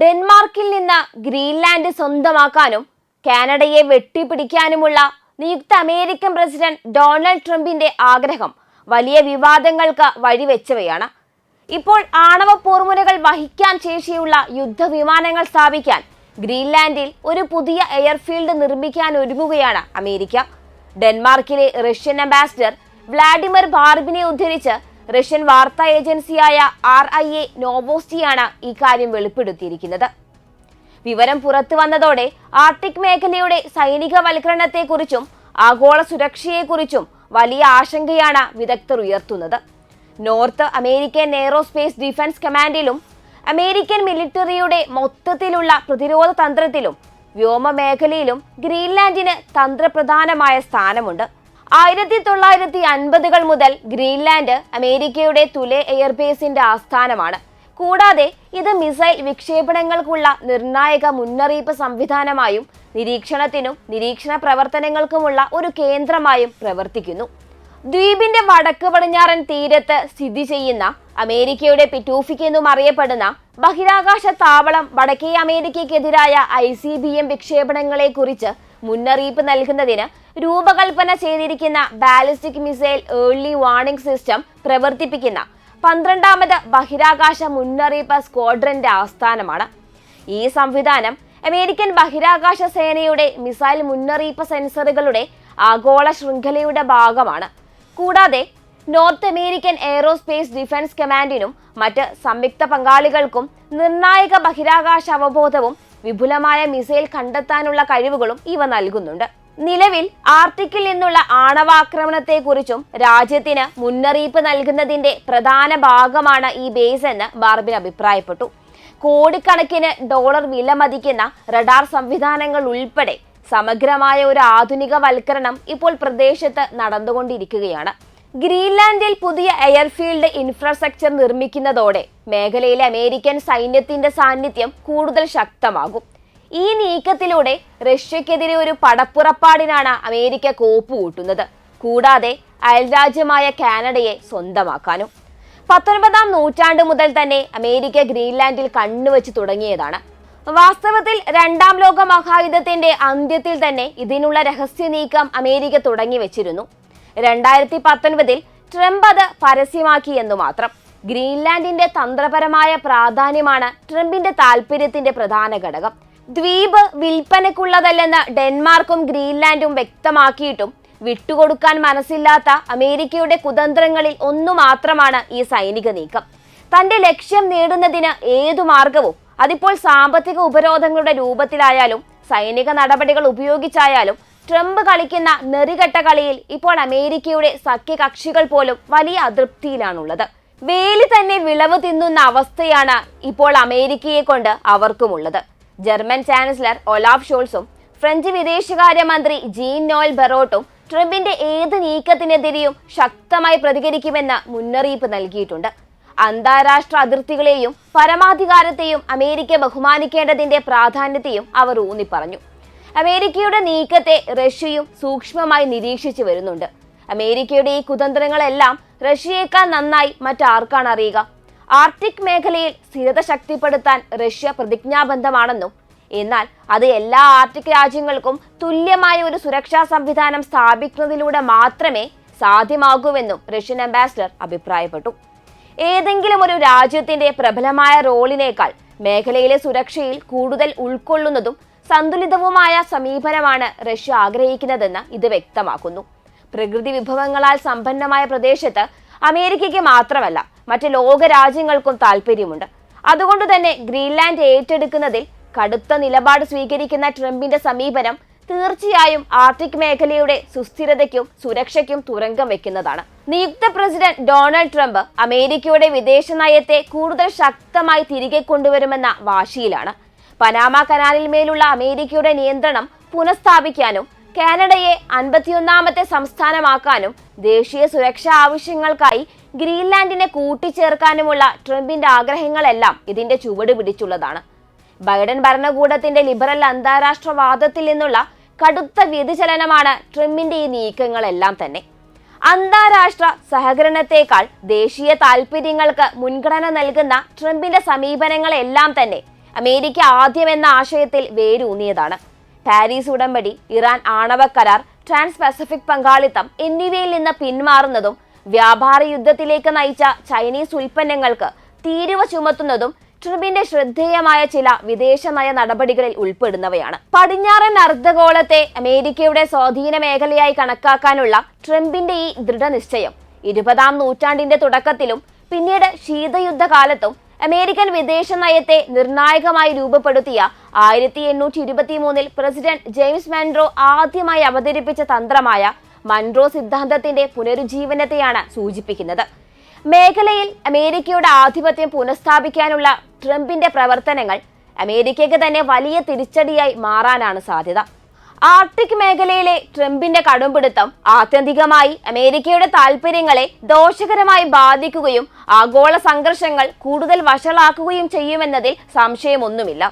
ഡെൻമാർക്കിൽ നിന്ന് ഗ്രീൻലാൻഡ് സ്വന്തമാക്കാനും കാനഡയെ വെട്ടിപ്പിടിക്കാനുമുള്ള നിയുക്ത American president Donald ട്രംപിന്റെ ആഗ്രഹം വലിയ വിവാദങ്ങൾക്ക് വഴിവെച്ചവയാണ്. ഇപ്പോൾ ആണവ പോർമുനകൾ വഹിക്കാൻ ശേഷിയുള്ള യുദ്ധവിമാനങ്ങൾ സ്ഥാപിക്കാൻ ഗ്രീൻലാൻഡിൽ ഒരു പുതിയ എയർഫീൽഡ് നിർമ്മിക്കാൻ ഒരുങ്ങുകയാണ് അമേരിക്ക. ഡെൻമാർക്കിലെ റഷ്യൻ അംബാസിഡർ വ്ളാഡിമിർ ബാർബിനെ ഉദ്ധരിച്ച് റഷ്യൻ വാർത്താ ഏജൻസിയായ ആർ ഐ എ നോവോസ്റ്റിയാണ് ഇക്കാര്യം വെളിപ്പെടുത്തിയിരിക്കുന്നത്. വിവരം പുറത്തു വന്നതോടെ ആർട്ടിക് മേഖലയുടെ സൈനികവൽക്കരണത്തെക്കുറിച്ചും ആഗോള സുരക്ഷയെക്കുറിച്ചും വലിയ ആശങ്കയാണ് വിദഗ്ധർ ഉയർത്തുന്നത്. നോർത്ത് അമേരിക്കൻ എയ്റോസ്പേസ് ഡിഫൻസ് കമാൻഡിലും അമേരിക്കൻ മിലിറ്ററിയുടെ മൊത്തത്തിലുള്ള പ്രതിരോധ തന്ത്രത്തിലും വ്യോമ മേഖലയിലും ഗ്രീൻലാൻഡിന് തന്ത്രപ്രധാനമായ സ്ഥാനമുണ്ട്. ആയിരത്തി തൊള്ളായിരത്തി അൻപതുകൾ മുതൽ ഗ്രീൻലാൻഡ് അമേരിക്കയുടെ തുലെ എയർബേസിന്റെ ആസ്ഥാനമാണ്. കൂടാതെ ഇത് മിസൈൽ വിക്ഷേപണങ്ങൾക്കുള്ള നിർണായക മുന്നറിയിപ്പ് സംവിധാനമായും നിരീക്ഷണത്തിനും നിരീക്ഷണ പ്രവർത്തനങ്ങൾക്കുമുള്ള ഒരു കേന്ദ്രമായും പ്രവർത്തിക്കുന്നു. ദ്വീപിന്റെ വടക്ക് പടിഞ്ഞാറൻ തീരത്ത് സ്ഥിതി ചെയ്യുന്ന അമേരിക്കയുടെ പിറ്റൂഫിക് എന്നും അറിയപ്പെടുന്ന ബഹിരാകാശ താവളം വടക്കേ അമേരിക്കയ്ക്കെതിരായ ഐ സി ബി എം വിക്ഷേപണങ്ങളെ കുറിച്ച് മുന്നറിയിപ്പ് നൽകുന്നതിന് രൂപകൽപ്പന ചെയ്തിരിക്കുന്ന ballistic missile early warning system പ്രവർത്തിപ്പിക്കുന്ന പന്ത്രണ്ടാമത് ബഹിരാകാശ മുന്നറിയിപ്പ് സ്ക്വാഡ്രന്റെ ആസ്ഥാനമാണ്. ഈ സംവിധാനം അമേരിക്കൻ ബഹിരാകാശ സേനയുടെ മിസൈൽ മുന്നറിയിപ്പ് സെൻസറുകളുടെ ആഗോള ശൃംഖലയുടെ ഭാഗമാണ്. കൂടാതെ നോർത്ത് അമേരിക്കൻ എയറോസ്പേസ് ഡിഫൻസ് കമാൻഡിനും മറ്റ് സംയുക്ത പങ്കാളികൾക്കും നിർണായക ബഹിരാകാശ അവബോധവും വിപുലമായ മിസൈൽ കണ്ടെത്താനുള്ള കഴിവുകളും ഇവ നൽകുന്നുണ്ട്. നിലവിൽ ആർട്ടിക്കിൽ നിന്നുള്ള ആണവാക്രമണത്തെക്കുറിച്ചും രാജ്യത്തിന് മുന്നറിയിപ്പ് നൽകുന്നതിന്റെ പ്രധാന ഭാഗമാണ് ഈ ബേസ് എന്ന് ബാർബിൻ അഭിപ്രായപ്പെട്ടു. കോടിക്കണക്കിന് ഡോളർ വിലമതിക്കുന്ന റഡാർ സംവിധാനങ്ങൾ ഉൾപ്പെടെ സമഗ്രമായ ഒരു ആധുനികവൽക്കരണം ഇപ്പോൾ പ്രദേശത്ത് നടന്നുകൊണ്ടിരിക്കുകയാണ്. ഗ്രീൻലാൻഡിൽ പുതിയ എയർഫീൽഡ് ഇൻഫ്രാസ്ട്രക്ചർ നിർമ്മിക്കുന്നതോടെ മേഖലയിലെ അമേരിക്കൻ സൈന്യത്തിന്റെ സാന്നിധ്യം കൂടുതൽ ശക്തമാകും. ഈ നീക്കത്തിലൂടെ റഷ്യക്കെതിരെ ഒരു പടപ്പുറപ്പാടിനാണ് അമേരിക്ക കോപ്പുകൂട്ടുന്നത്. കൂടാതെ അയൽരാജ്യമായ കാനഡയെ സ്വന്തമാക്കാനും. പത്തൊൻപതാം നൂറ്റാണ്ട് മുതൽ തന്നെ അമേരിക്ക ഗ്രീൻലാൻഡിൽ കണ്ണുവച്ച് തുടങ്ങിയതാണ്. വാസ്തവത്തിൽ രണ്ടാം ലോക മഹായുദ്ധത്തിന്റെ അന്ത്യത്തിൽ തന്നെ ഇതിനുള്ള രഹസ്യ നീക്കം അമേരിക്ക തുടങ്ങി വെച്ചിരുന്നു. രണ്ടായിരത്തി പത്തൊൻപതിൽ ട്രംപ് അത് പരസ്യമാക്കി എന്നു മാത്രം. ഗ്രീൻലാൻഡിന്റെ തന്ത്രപരമായ പ്രാധാന്യമാണ് ട്രംപിന്റെ താൽപര്യത്തിന്റെ പ്രധാന ഘടകം. ദ്വീപ് വിൽപ്പനക്കുള്ളതല്ലെന്ന് ഡെൻമാർക്കും ഗ്രീൻലാൻഡും വ്യക്തമാക്കിയിട്ടും വിട്ടുകൊടുക്കാൻ മനസ്സില്ലാത്ത അമേരിക്കയുടെ കുതന്ത്രങ്ങളിൽ ഒന്നു മാത്രമാണ് ഈ സൈനിക നീക്കം. തന്റെ ലക്ഷ്യം നേടുന്നതിന് ഏതു മാർഗവും അതിപ്പോൾ സാമ്പത്തിക ഉപരോധങ്ങളുടെ രൂപത്തിലായാലും സൈനിക നടപടികൾ ഉപയോഗിച്ചായാലും ട്രംപ് കളിക്കുന്ന നെറികെട്ട കളിയിൽ ഇപ്പോൾ അമേരിക്കയുടെ സഖ്യകക്ഷികൾ പോലും വലിയ അതൃപ്തിയിലാണുള്ളത്. വേലി തന്നെ വിളവ് തിന്നുന്ന അവസ്ഥയാണ് ഇപ്പോൾ അമേരിക്കയെ കൊണ്ട് അവർക്കുമുള്ളത്. ജർമ്മൻ ചാൻസലർ ഒലാഫ് ഷോൾസും ഫ്രഞ്ച് വിദേശകാര്യമന്ത്രി ജീൻ നോയൽ ബെറോട്ടും ട്രംപിന്റെ ഏത് നീക്കത്തിനെതിരെയും ശക്തമായി പ്രതികരിക്കുമെന്ന് മുന്നറിയിപ്പ് നൽകിയിട്ടുണ്ട്. അന്താരാഷ്ട്ര അതിർത്തികളെയും പരമാധികാരത്തെയും അമേരിക്ക ബഹുമാനിക്കേണ്ടതിന്റെ പ്രാധാന്യത്തെയും അവർ ഊന്നിപ്പറഞ്ഞു. അമേരിക്കയുടെ നീക്കത്തെ റഷ്യയും സൂക്ഷ്മമായി നിരീക്ഷിച്ചു വരുന്നുണ്ട്. അമേരിക്കയുടെ ഈ കുതന്ത്രങ്ങളെല്ലാം റഷ്യയേക്കാൾ നന്നായി മറ്റാർക്കാണ് അറിയുക? ആർട്ടിക് മേഖലയിൽ സ്ഥിരത ശക്തിപ്പെടുത്താൻ റഷ്യ പ്രതിജ്ഞാബദ്ധമാണെന്നും എന്നാൽ അത് എല്ലാ ആർട്ടിക് രാജ്യങ്ങൾക്കും തുല്യമായ ഒരു സുരക്ഷാ സംവിധാനം സ്ഥാപിക്കുന്നതിലൂടെ മാത്രമേ സാധ്യമാകൂവെന്നും റഷ്യൻ അംബാസിഡർ അഭിപ്രായപ്പെട്ടു. ഏതെങ്കിലും ഒരു രാജ്യത്തിന്റെ പ്രബലമായ റോളിനേക്കാൾ മേഖലയിലെ സുരക്ഷയിൽ കൂടുതൽ ഉൾക്കൊള്ളുന്നതും സന്തുലിതവുമായ സമീപനമാണ് റഷ്യ ആഗ്രഹിക്കുന്നതെന്ന് ഇത് വ്യക്തമാക്കുന്നു. പ്രകൃതി വിഭവങ്ങളാൽ സമ്പന്നമായ പ്രദേശത്ത് അമേരിക്കയ്ക്ക് മാത്രമല്ല മറ്റ് ലോക രാജ്യങ്ങൾക്കും താല്പര്യമുണ്ട് അതുകൊണ്ട് തന്നെ ഗ്രീൻലാൻഡ് ഏറ്റെടുക്കുന്നതിൽ കടുത്ത നിലപാട് സ്വീകരിക്കുന്ന ട്രംപിന്റെ സമീപനം തീർച്ചയായും ആർട്ടിക് മേഖലയുടെ സുസ്ഥിരതയ്ക്കും സുരക്ഷയ്ക്കും തുരങ്കം വെക്കുന്നതാണ്. നിയുക്ത പ്രസിഡന്റ് ഡൊണാൾഡ് ട്രംപ് അമേരിക്കയുടെ വിദേശ നയത്തെ കൂടുതൽ ശക്തമായി തിരികെ കൊണ്ടുവരുമെന്ന വാശിയിലാണ്. പനാമ കനാലിൽ മേലുള്ള അമേരിക്കയുടെ നിയന്ത്രണം പുനഃസ്ഥാപിക്കാനും കാനഡയെ അൻപത്തിയൊന്നാമത്തെ സംസ്ഥാനമാക്കാനും ദേശീയ സുരക്ഷാ ആവശ്യങ്ങൾക്കായി ഗ്രീൻലാൻഡിനെ കൂട്ടിച്ചേർക്കാനുമുള്ള ട്രംപിന്റെ ആഗ്രഹങ്ങളെല്ലാം ഇതിന്റെ ചുവട് പിടിച്ചുള്ളതാണ്. ബൈഡൻ ഭരണകൂടത്തിന്റെ ലിബറൽ അന്താരാഷ്ട്ര വാദത്തിൽ നിന്നുള്ള കടുത്ത വ്യതിചലനമാണ് ട്രംപിന്റെ ഈ നീക്കങ്ങളെല്ലാം തന്നെ. അന്താരാഷ്ട്ര സഹകരണത്തെക്കാൾ ദേശീയ താൽപര്യങ്ങൾക്ക് മുൻഗണന നൽകുന്ന ട്രംപിന്റെ സമീപനങ്ങളെല്ലാം തന്നെ അമേരിക്ക ആദ്യം എന്ന ആശയത്തിൽ വേരൂന്നിയതാണ്. പാരീസ് ഉടമ്പടി ഇറാൻ ആണവ കരാർ ട്രാൻസ് പസഫിക് പങ്കാളിത്തം എന്നിവയിൽ നിന്ന് പിന്മാറുന്നതും വ്യാപാര യുദ്ധത്തിലേക്ക് നയിച്ച ചൈനീസ് ഉൽപ്പന്നങ്ങൾക്ക് തീരുവ ചുമത്തുന്നതും ട്രംപിന്റെ ശ്രദ്ധേയമായ ചില വിദേശ നയ നടപടികളിൽ ഉൾപ്പെടുന്നവയാണ്. പടിഞ്ഞാറൻ അർദ്ധഗോളത്തെ അമേരിക്കയുടെ സ്വാധീന മേഖലയായി കണക്കാക്കാനുള്ള ട്രംപിന്റെ ഈ ദൃഢനിശ്ചയം ഇരുപതാം നൂറ്റാണ്ടിന്റെ തുടക്കത്തിലും പിന്നീട് ശീതയുദ്ധകാലത്തും അമേരിക്കൻ വിദേശ നയത്തെ നിർണായകമായി രൂപപ്പെടുത്തിയ ആയിരത്തി എണ്ണൂറ്റി ഇരുപത്തി മൂന്നിൽ പ്രസിഡന്റ് ജെയിംസ് മൻറോ ആദ്യമായി അവതരിപ്പിച്ച തന്ത്രമായ മൺട്രോ സിദ്ധാന്തത്തിന്റെ പുനരുജ്ജീവനത്തെയാണ് സൂചിപ്പിക്കുന്നത്. മേഖലയിൽ അമേരിക്കയുടെ ആധിപത്യം പുനഃസ്ഥാപിക്കാനുള്ള ട്രംപിന്റെ പ്രവർത്തനങ്ങൾ അമേരിക്കയ്ക്ക് തന്നെ വലിയ തിരിച്ചടിയായി മാറാനാണ് സാധ്യത. ആർട്ടിക് മേഖലയിലെ ട്രംപിന്റെ കടുംപിടുത്തം ആത്യന്തികമായി അമേരിക്കയുടെ താൽപര്യങ്ങളെ ദോഷകരമായി ബാധിക്കുകയും ആഗോള സംഘർഷങ്ങൾ കൂടുതൽ വഷളാക്കുകയും ചെയ്യുമെന്നതിൽ സംശയമൊന്നുമില്ല.